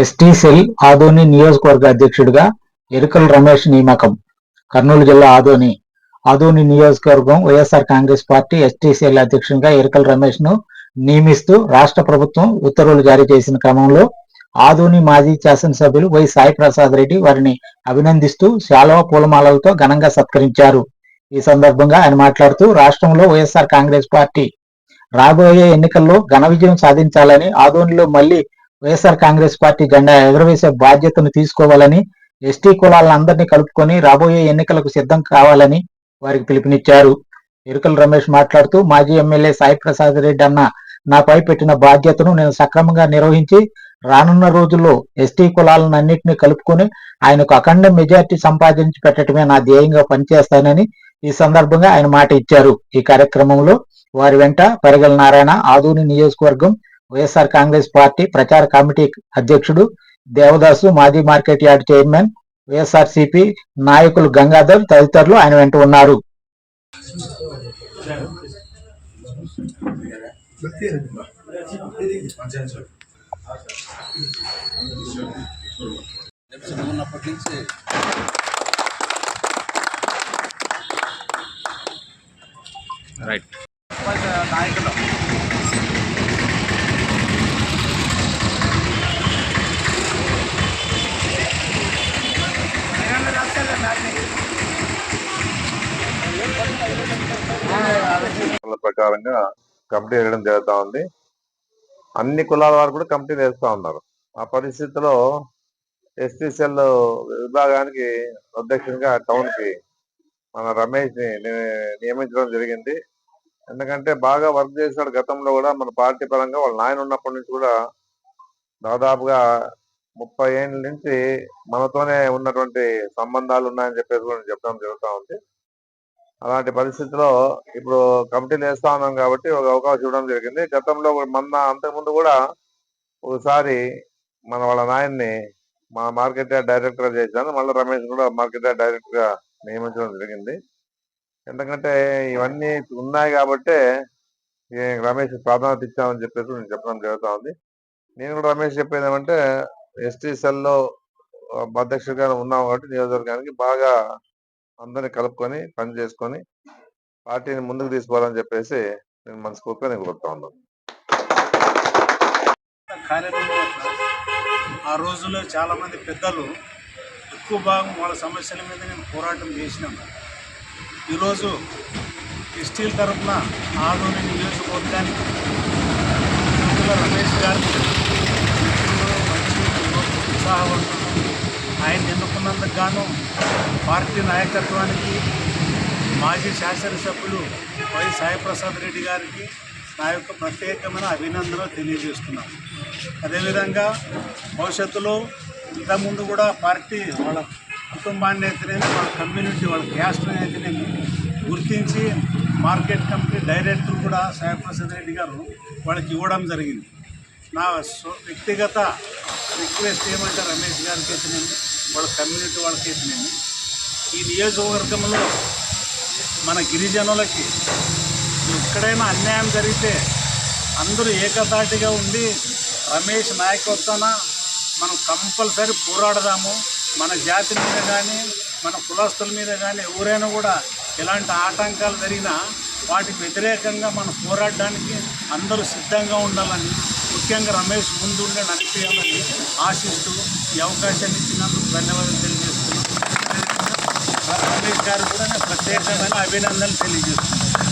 ST cell Adoni నియోజకవర్గ అధ్యక్షుడిగా ఎరుకల రమేష్ నియామకం. కర్నూలు జిల్లా ఆదోని ఆదోని నియోజకవర్గం YSR Congress party ST cell అధ్యక్షుడిగా ఎరుకల రమేష్ను నియమిస్తూ రాష్ట్ర ప్రభుత్వం ఉత్తర్వులు జారీ చేసిన క్రమంలో ఆదోని మాజీ శాసనసభ్యులు వై సాయి ప్రసాద్ రెడ్డి వారిని అభినందిస్తూ శాలవ పూలమాలలతో ఘనంగా సత్కరించారు. ఈ సందర్భంగా ఆయన మాట్లాడుతూ రాష్ట్రంలో వైఎస్ఆర్ కాంగ్రెస్ పార్టీ రాబోయే ఎన్నికల్లో ఘన విజయం సాధించాలని ఆదోనిలో మళ్ళీ వైఎస్ఆర్ కాంగ్రెస్ పార్టీ జెండా ఎగురవేసే బాధ్యతను తీసుకోవాలని ఎస్టీ కులాలందరినీ కలుపుకొని రాబోయే ఎన్నికలకు సిద్ధం కావాలని వారికి పిలుపునిచ్చారు. ఎరుకల రమేష్ మాట్లాడుతూ మాజీ ఎమ్మెల్యే సాయి ప్రసాద్ రెడ్డి అన్న నాపై పెట్టిన బాధ్యతను నేను సక్రమంగా నిర్వహించి రానున్న రోజుల్లో ఎస్టీ కులాలను అన్నింటినీ కలుపుకొని ఆయనకు అఖండ మెజార్టీ సంపాదించి పెట్టడమే నా ధ్యేయంగా పనిచేస్తానని ఈ సందర్భంగా ఆయన మాట ఇచ్చారు. ఈ కార్యక్రమంలో వారి వెంట పరిగల నారాయణ ఆదూని నియోజకవర్గం వైఎస్ఆర్ కాంగ్రెస్ పార్టీ ప్రచార కమిటీ అధ్యక్షుడు దేవదాసు మాజీ market yard chairman YSR CP నాయకులు గంగాధర్ తదితరులు ఆయన వెంట ఉన్నారు. రైట్ నాయకులు ప్రకారంగా కమిటీ వేయడం జరుగుతూ ఉంది. అన్ని కులాల వారు కూడా కమిటీలు వేస్తూ ఉన్నారు. ఆ పరిస్థితిలో ఎస్టీ సెల్ విభాగానికి అధ్యక్షునిగా టౌన్కి మన రమేష్ని నియమించడం జరిగింది. ఎందుకంటే బాగా వర్క్ చేశాడు గతంలో కూడా మన పార్టీ పరంగా వాళ్ళ నాయన ఉన్నప్పటి నుంచి కూడా దాదాపుగా ముప్పై ఏళ్ళ నుంచి మనతోనే ఉన్నటువంటి సంబంధాలు ఉన్నాయని చెప్పేసి కూడా చెప్పడం జరుగుతూ ఉంది. అలాంటి పరిస్థితిలో ఇప్పుడు కమిటీలు వేస్తా ఉన్నాం కాబట్టి ఒక అవకాశం ఇవ్వడం జరిగింది. గతంలో మొన్న అంతకుముందు కూడా ఒకసారి మన వాళ్ళ నాయన్ని మా మార్కెట్ యార్డ్ డైరెక్టర్ చేశాను. మళ్ళీ రమేష్ కూడా మార్కెట్ యార్డ్ డైరెక్టర్గా నియమించడం జరిగింది. ఎందుకంటే ఇవన్నీ ఉన్నాయి కాబట్టే రమేష్ ప్రాధాన్యత ఇచ్చామని చెప్పేసి నేను చెప్పడం జరుగుతూ ఉంది. నేను కూడా రమేష్ చెప్పేది ఏమంటే ఎస్టీ సెల్లో అధ్యక్షుడిగా ఉన్నాం కాబట్టి నియోజకవర్గానికి బాగా అందరిని కలుపుకొని పని చేసుకొని పార్టీని ముందుకు తీసుకోవాలని చెప్పేసి నేను మనస్ఫూర్తిగా నేను కోరుతా ఉన్నాను. కార్యక్రమం ఆ రోజుల్లో చాలా మంది పెద్దలు ఎక్కువ భాగం వాళ్ళ సమస్యల మీద నేను పోరాటం చేసినాం ఈరోజు ఎస్టీల తరఫున ఆదోని నియోజకవర్గానికి యువకుల రమేష్ గారు మంచి ఉత్సాహవంతులు. ఆయన ఎన్నుకున్నందుకు గాను పార్టీ నాయకత్వానికి మాజీ శాసనసభ్యులు వై సాయిప్రసాద్ రెడ్డి గారికి నా యొక్క ప్రత్యేకమైన అభినందనలు తెలియజేస్తున్నాను. అదేవిధంగా భవిష్యత్తులో ఇంతకుముందు కూడా పార్టీ వాళ్ళ కుటుంబాన్ని అయితేనేమి వాళ్ళ కమ్యూనిటీ వాళ్ళ క్యాస్ట్ని అయితేనేమి గుర్తించి మార్కెట్ కమిటీ డైరెక్టర్ కూడా సాయిప్రసాద్ రెడ్డి గారు వాళ్ళకి ఇవ్వడం జరిగింది. నా వ్యక్తిగత రిక్వెస్ట్ ఏమంటే రమేష్ గారికి అయితేనేమి వాళ్ళ కమ్యూనిటీ వాళ్ళకి అయితేనేమి ఈ నియోజకవర్గంలో మన గిరిజనులకి ఎక్కడైనా అన్యాయం జరిగితే అందరూ ఏకతాటిగా ఉండి రమేష్ నాయకత్వాన మనం కంపల్సరీ పోరాడదాము. మన జాతి మీద కానీ మన కులస్తుల మీద కానీ ఎవరైనా కూడా ఎలాంటి ఆటంకాలు జరిగినా వాటికి వ్యతిరేకంగా మనం పోరాడడానికి అందరూ సిద్ధంగా ఉండాలని ముఖ్యంగా రమేష్ ముందుండే నడిపేయాలని ఆశిస్తూ ఈ అవకాశాన్ని ఇచ్చినందుకు ధన్యవాదాలు తెలియజేస్తున్నాను గారు కూడా ప్రత్యేకమైన అభినందనలు తెలియజేస్తున్నాను